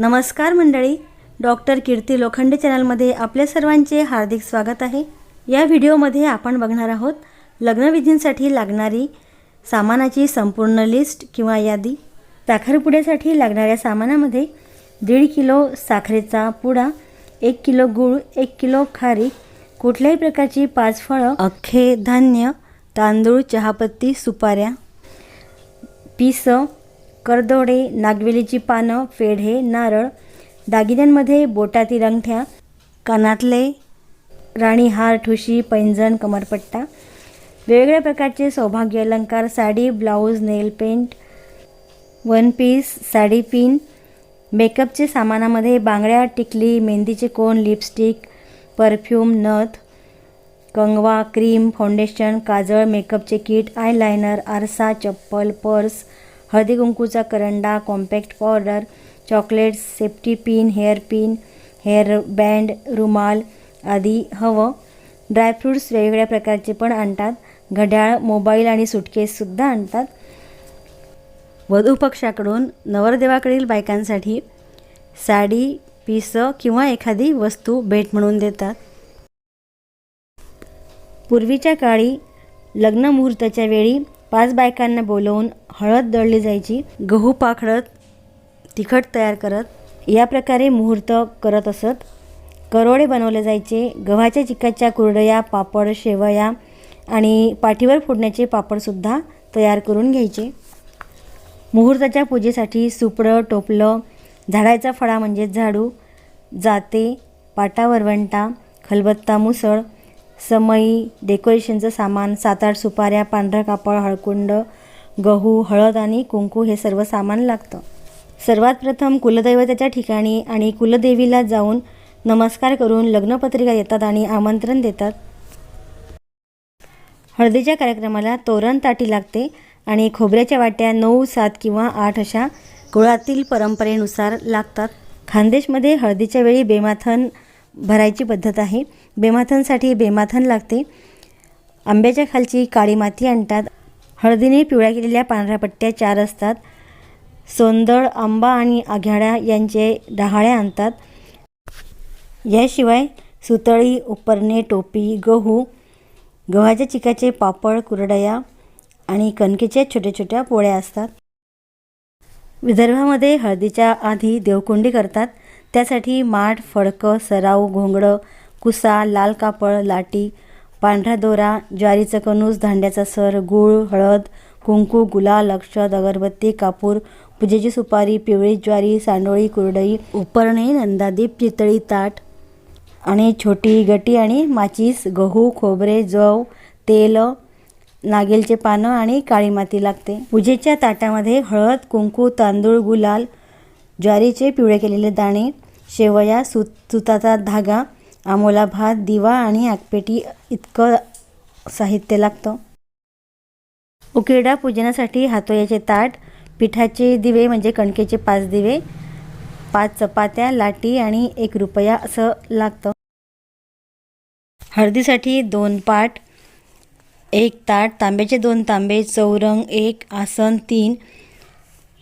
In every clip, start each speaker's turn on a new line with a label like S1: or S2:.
S1: नमस्कार मंडळी डॉक्टर कीर्ती लोखंडे चॅनलमध्ये आपल्या सर्वांचे हार्दिक स्वागत आहे. या व्हिडिओमध्ये आपण बघणार आहोत लग्नविधींसाठी लागणारी सामानाची संपूर्ण लिस्ट किंवा यादी. साखरपुड्यासाठी लागणाऱ्या सामानामध्ये दीड किलो साखरेचा पुडा एक किलो गूळ एक किलो खारी कुठल्याही प्रकारची पाच फळं अख्खे धान्य तांदूळ चहापत्ती सुपाऱ्या पिसं करदोडे नागवेलीची पानं फेढे नारळ दागिन्यांमध्ये बोटातील अंगठ्या कानातले राणी हार ठुशी पैंजण कमरपट्टा वेगवेगळ्या प्रकारचे सौभाग्य अलंकार sari blouse nail paint one piece sari pin मेकअपचे सामानामध्ये बांगड्या टिकली मेहंदीचे कोण लिपस्टिक परफ्यूम नथ कंगवा क्रीम फाउंडेशन काजळ मेकअपचे किट आयलायनर आरसा चप्पल पर्स हळदी कुंकूचा Karanda compact powder chocolates safety pin hair pin hair band रुमाल आदी हवं. ड्रायफ्रूट्स वेगवेगळ्या प्रकारचे पण आणतात. घड्याळ मोबाईल आणि सुटकेससुद्धा आणतात. वधू पक्षाकडून नवरदेवाकडील बायकांसाठी साडी पिसं किंवा एखादी वस्तू भेट म्हणून देतात. पूर्वीच्या काळी लग्न मुहूर्ताच्या वेळी पाच बायकांना बोलवून हळद दळली जायची गहू पाखडत तिखट तयार करत या प्रकारे मुहूर्त करत असत. करोडे बनवले जायचे गव्हाच्या चिकाच्या कुरडया पापड शेवया आणि पाठीवर फोडण्याचे पापडसुद्धा तयार करून घ्यायचे. मुहूर्ताच्या पूजेसाठी सुपडं टोपलं झाडाचा फळा म्हणजे झाडू जाते पाटा वरवंटा खलबत्ता मुसळ समई डेकोरेशनचं सामान सात आठ सुपाऱ्या पांढरा कापड हळकुंड गहू हळद आणि कुंकू हे सर्व सामान लागतं. सर्वात प्रथम कुलदैवताच्या ठिकाणी आणि कुलदेवीला जाऊन नमस्कार करून लग्नपत्रिका देतात आणि आमंत्रण देतात. हळदीच्या कार्यक्रमाला तोरण ताटी लागते आणि खोबऱ्याच्या वाट्या नऊ सात किंवा आठ अशा कुळातील परंपरेनुसार लागतात. खानदेशमध्ये हळदीच्या वेळी बेमाथन भरायची पद्धत आहे. बेमाथनसाठी बेमाथन लागते. आंब्याच्या खालची काळी माती आणतात. हळदीने पिवळ्या केलेल्या पांढऱ्या पट्ट्या चार असतात. सोंदळ आंबा आणि आघाड्या यांचे डहाळ्या आणतात. याशिवाय सुतळी उपरणे टोपी गहू गव्हाच्या चिकाचे पापड कुरडया आणि कणकेच्या छोट्या छोट्या पोळ्या असतात. विदर्भामध्ये हळदीच्या आधी देवकुंडी करतात. त्यासाठी माठ फडकं सराव घोंगडं कुसा लाल कापड लाटी पांढरा दोरा ज्वारीचं कणूस धांड्याचा सर गूळ हळद कुंकू गुलाल अक्षत अगरबत्ती कापूर पूजेची सुपारी पिवळी ज्वारी सांडोळी कुरडई उपरणे नंदादीप चितळी ताट आणि छोटी गटी आणि माचीस गहू खोबरे जव तेल नागेलचे पानं आणि काळी माती लागते. पूजेच्या ताटामध्ये हळद कुंकू तांदूळ गुलाल ज्वारीचे पिवळे केलेले दाणे शेवया सुत सुताचा धागा आमोला भात दिवा आणि आगपेटी इतकं साहित्य लागतं. उकिरडा पूजनासाठी हातोयाचे ताट पिठाचे दिवे म्हणजे कणकेचे पाच दिवे पाच चपात्या लाटी आणि एक रुपया असं लागतं. हळदीसाठी दोन पाट एक ताट तांब्याचे दोन तांबे चौरंग एक आसन तीन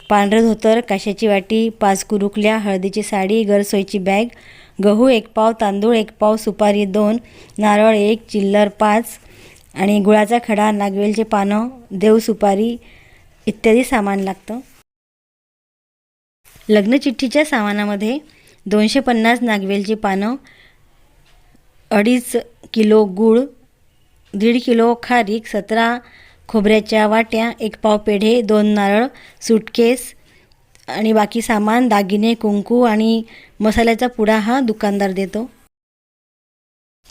S1: पांढरं धोतर काशाची वाटी पाच कुरुकल्या हळदीची साडी गरसोईची बॅग गहू एक पाव तांदूळ एक पाव सुपारी दोन नारळ एक चिल्लर पाच आणि गुळाचा खडा नागवेलचे पानं देव सुपारी इत्यादी सामान लागतं. लग्नचिठ्ठीच्या सामानामध्ये दोनशे पन्नास नागवेलची पानं अडीच किलो गूळ दीड किलो खारीक सतरा खोबऱ्याच्या वाट्या एक पाव पेढे दोन नारळ सुटकेस आणि बाकी सामान दागिने कुंकू आणि मसाल्याचा पुडा हा दुकानदार देतो.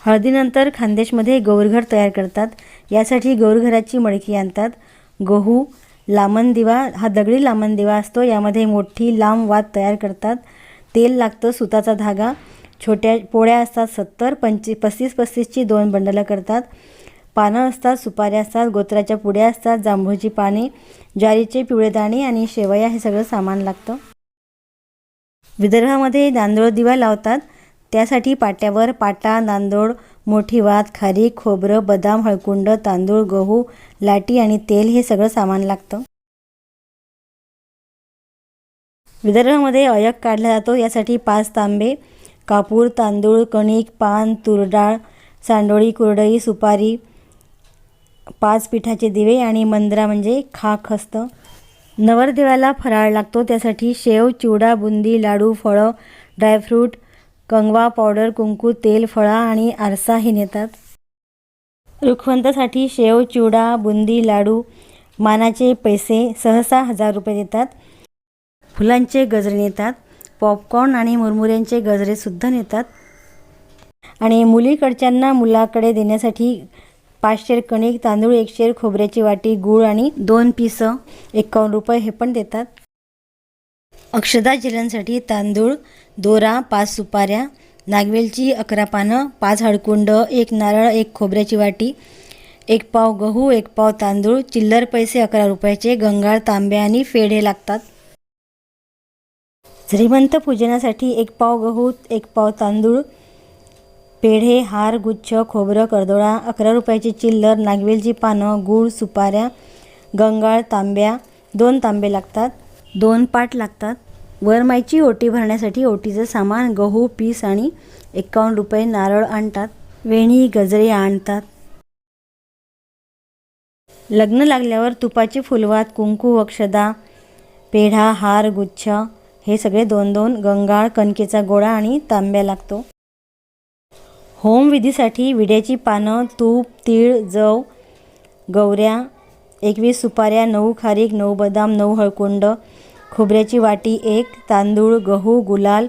S1: हळदीनंतर खानदेशमध्ये गौरघर तयार करतात. यासाठी गौरघराची मडकी आणतात. गहू लामण दिवा हा दगडी लामण दिवा असतो. यामध्ये मोठी लांब वात तयार करतात. तेल लागतं सुताचा धागा. छोट्या पोळ्या असतात सत्तर पंचवीस पस्तीस पस्तीसची दोन बंडलं करतात. पानं असतात सुपाऱ्या असतात गोत्राच्या पुड्या असतात जांभूळची पाने ज्वारीचे पिवळे दाणे आणि शेवया हे सगळं सामान लागतं. विदर्भामध्ये नांदोळ दिवा लावतात. त्यासाठी पाट्यावर पाटा नांदोळ मोठी वात खारी खोबरं बदाम हळकुंड तांदूळ गहू लाटी आणि तेल हे सगळं सामान लागतं. विदर्भामध्ये अयक काढला जातो. यासाठी पाच तांबे कापूर तांदूळ कणिक पान तुरडाळ सांडोळी कुरडई सुपारी पाच पिठाचे दिवे आणि मंदरा म्हणजे खाक असतं. नवरदेवाला फराळ लागतो त्यासाठी शेव चिवडा बुंदी लाडू फळं ड्रायफ्रूट कंगवा पावडर कुंकू तेल फळा आणि आरसा हे नेतात. रुखवंतासाठी शेव चिवडा बुंदी लाडू मानाचे पैसे सहसा हजार रुपये देतात. फुलांचे गजरे नेतात. पॉपकॉर्न आणि मुरमुऱ्यांचे गजरेसुद्धा नेतात. आणि मुलीकडच्यांना मुलाकडे देण्यासाठी पाच शेर कणिक तांदूळ एक शेर खोबऱ्याची वाटी गूळ आणि दोन पिसं एकावन्न रुपये हे पण देतात. अक्षदा जिल्ह्यांसाठी तांदूळ दोरा पाच सुपाऱ्या नागवेलची अकरा पानं पाच हळकुंड एक नारळ एक खोबऱ्याची वाटी एक पाव गहू एक पाव तांदूळ चिल्लर पैसे अकरा रुपयाचे गंगाळ तांबे आणि फेढे लागतात. श्रीमंत पूजनासाठी एक पाव गहू एक पाव तांदूळ पेढे हार गुच्छ खोबरं कर्दोळा अकरा रुपयाची चिल्लर नागवेलची पानं गूळ सुपाऱ्या गंगाळ तांब्या दोन तांबे लागतात. दोन पाट लागतात. वरमाईची ओटी भरण्यासाठी ओटीचं सामान गहू पीस आणि एकावन्न रुपये नारळ आणतात. वेणी गजरे आणतात. लग्न लागल्यावर तुपाची फुलवात कुंकू अक्षदा पेढा हार गुच्छ हे सगळे दोन दोन गंगाळ कणकेचा गोळा आणि तांब्या लागतो. होमविधीसाठी विड्याची पानं तूप तीळ जव गवऱ्या एकवीस सुपाऱ्या नऊ खारीक नऊ बदाम नऊ हळकुंड खोबऱ्याची वाटी एक तांदूळ गहू गुलाल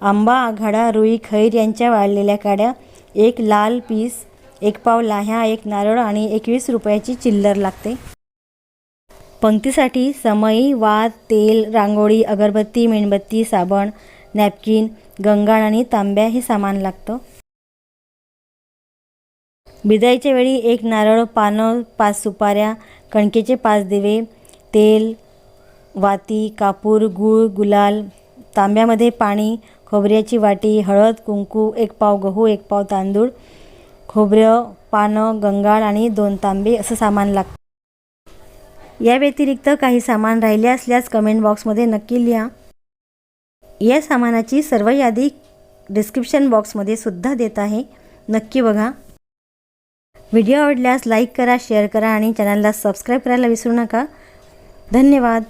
S1: आंबा आघाडा रुई खैर यांच्या वाळलेल्या काड्या एक लाल पीस एक पाव लाह्या एक नारळ आणि एकवीस रुपयाची चिल्लर लागते. पंक्तीसाठी समई वात तेल रांगोळी अगरबत्ती मेणबत्ती साबण नॅपकिन गंगाळ आणि तांब्या हे सामान लागतं. भिजायच्या वेळी एक नारळ पानं पाच सुपाऱ्या कणकेचे पाच दिवे तेल वाती कापूर गूळ गुलाल तांब्यामध्ये पाणी खोबऱ्याची वाटी हळद कुंकू एक पाव गहू एक पाव तांदूळ खोबरं पानं गंगाळ आणि दोन तांबे असं सामान लागतं. या व्यतिरिक्त काही सामान राहिले असल्यास कमेंट बॉक्समध्ये नक्की लिहा. या सामानाची सर्व यादी डिस्क्रिप्शन बॉक्समध्ये सुद्धा देत आहे. नक्की बघा. व्हिडिओ आवडल्यास लाईक करा शेअर करा आणि चॅनलला सबस्क्राईब करायला विसरू नका. धन्यवाद.